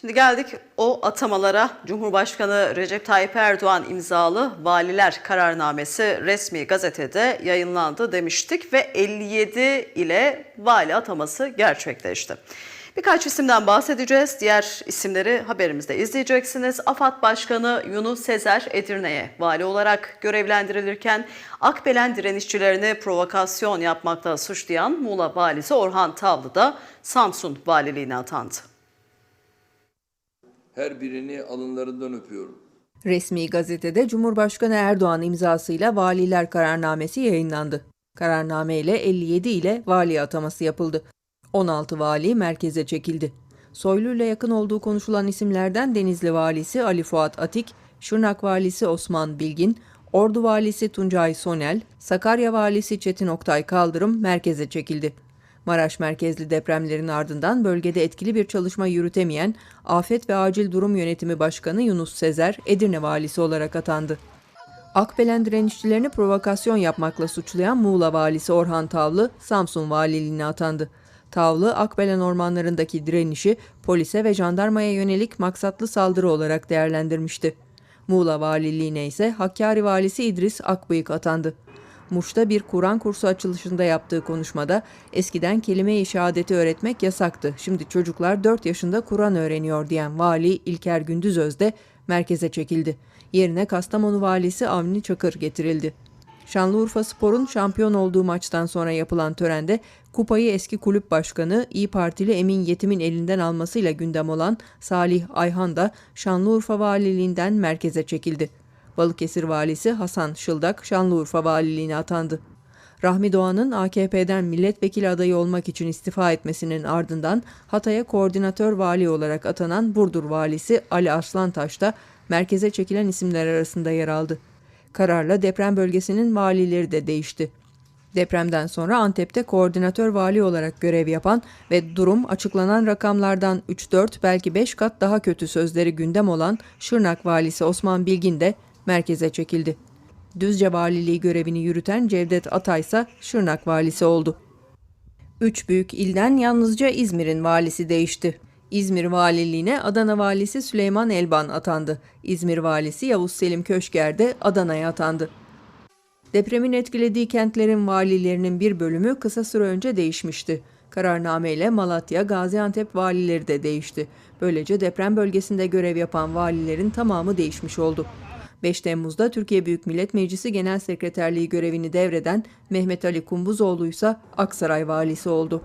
Şimdi geldik o atamalara. Cumhurbaşkanı Recep Tayyip Erdoğan imzalı valiler kararnamesi resmi gazetede yayınlandı demiştik ve 57 ile vali ataması gerçekleşti. Birkaç isimden bahsedeceğiz. Diğer isimleri haberimizde izleyeceksiniz. AFAD Başkanı Yunus Sezer Edirne'ye vali olarak görevlendirilirken Akbelen direnişçilerini provokasyon yapmakla suçlayan Muğla valisi Orhan Tavlı da Samsun valiliğine atandı. Her birini alınlarından öpüyorum. Resmi gazetede Cumhurbaşkanı Erdoğan imzasıyla valiler kararnamesi yayınlandı. Kararname ile 57 ile vali ataması yapıldı. 16 vali merkeze çekildi. Soylu ile yakın olduğu konuşulan isimlerden Denizli valisi Ali Fuat Atik, Şırnak valisi Osman Bilgin, Ordu valisi Tuncay Sonel, Sakarya valisi Çetin Oktay Kaldırım merkeze çekildi. Maraş merkezli depremlerin ardından bölgede etkili bir çalışma yürütemeyen Afet ve Acil Durum Yönetimi Başkanı Yunus Sezer, Edirne valisi olarak atandı. Akbelen direnişçilerini provokasyon yapmakla suçlayan Muğla valisi Orhan Tavlı, Samsun valiliğine atandı. Tavlı, Akbelen ormanlarındaki direnişi polise ve jandarmaya yönelik maksatlı saldırı olarak değerlendirmişti. Muğla valiliğine ise Hakkari valisi İdris Akbıyık atandı. Muş'ta bir Kur'an kursu açılışında yaptığı konuşmada eskiden kelime-i şehadeti öğretmek yasaktı. Şimdi çocuklar 4 yaşında Kur'an öğreniyor diyen vali İlker Gündüzöz de merkeze çekildi. Yerine Kastamonu valisi Avni Çakır getirildi. Şanlıurfa Spor'un şampiyon olduğu maçtan sonra yapılan törende kupayı eski kulüp başkanı İyi Partili Emin Yetim'in elinden almasıyla gündem olan Salih Ayhan da Şanlıurfa Valiliğinden merkeze çekildi. Balıkesir valisi Hasan Şıldak Şanlıurfa valiliğine atandı. Rahmi Doğan'ın AKP'den milletvekili adayı olmak için istifa etmesinin ardından Hatay'a koordinatör vali olarak atanan Burdur valisi Ali Arslantaş da merkeze çekilen isimler arasında yer aldı. Kararla deprem bölgesinin valileri de değişti. Depremden sonra Antep'te koordinatör vali olarak görev yapan ve durum açıklanan rakamlardan 3-4 belki 5 kat daha kötü sözleri gündem olan Şırnak valisi Osman Bilgin de merkeze çekildi. Düzce valiliği görevini yürüten Cevdet Atay ise Şırnak valisi oldu. Üç büyük ilden yalnızca İzmir'in valisi değişti. İzmir valiliğine Adana valisi Süleyman Elban atandı. İzmir valisi Yavuz Selim Köşker de Adana'ya atandı. Depremin etkilediği kentlerin valilerinin bir bölümü kısa süre önce değişmişti. Kararnameyle Malatya, Gaziantep valileri de değişti. Böylece deprem bölgesinde görev yapan valilerin tamamı değişmiş oldu. 5 Temmuz'da Türkiye Büyük Millet Meclisi Genel Sekreterliği görevini devreden Mehmet Ali Kumbuzoğlu ise Aksaray valisi oldu.